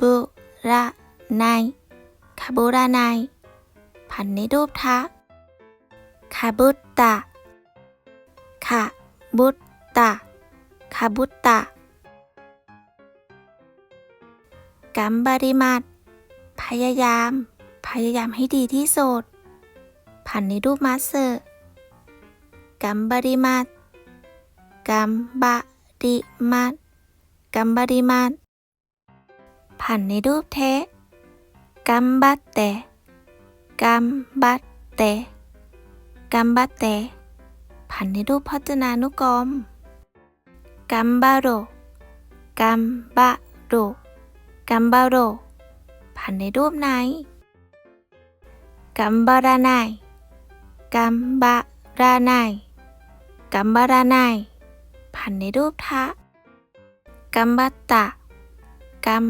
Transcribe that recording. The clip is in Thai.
บุระไนคาบุระไนผันในรูปทะคาบุตตะคาบุตตะคาบุตตะกัมบริมาตพยายาม พยายามให้ดีที่สุดผันในรูปมัสเซอร์กัมบริมาตกัมบริมาตกัมบริมา ตผันในรูปเทะกัมบัตเตกัมบัตเตกัมบัตเตผันในรูปพจนานุกรมกัมบาโรกัมบาโรกัมบาโรผันในรูปไหนกัมบารานายกัมบารานายกัมบารานายผันในรูปทะกัมบัตตะกัม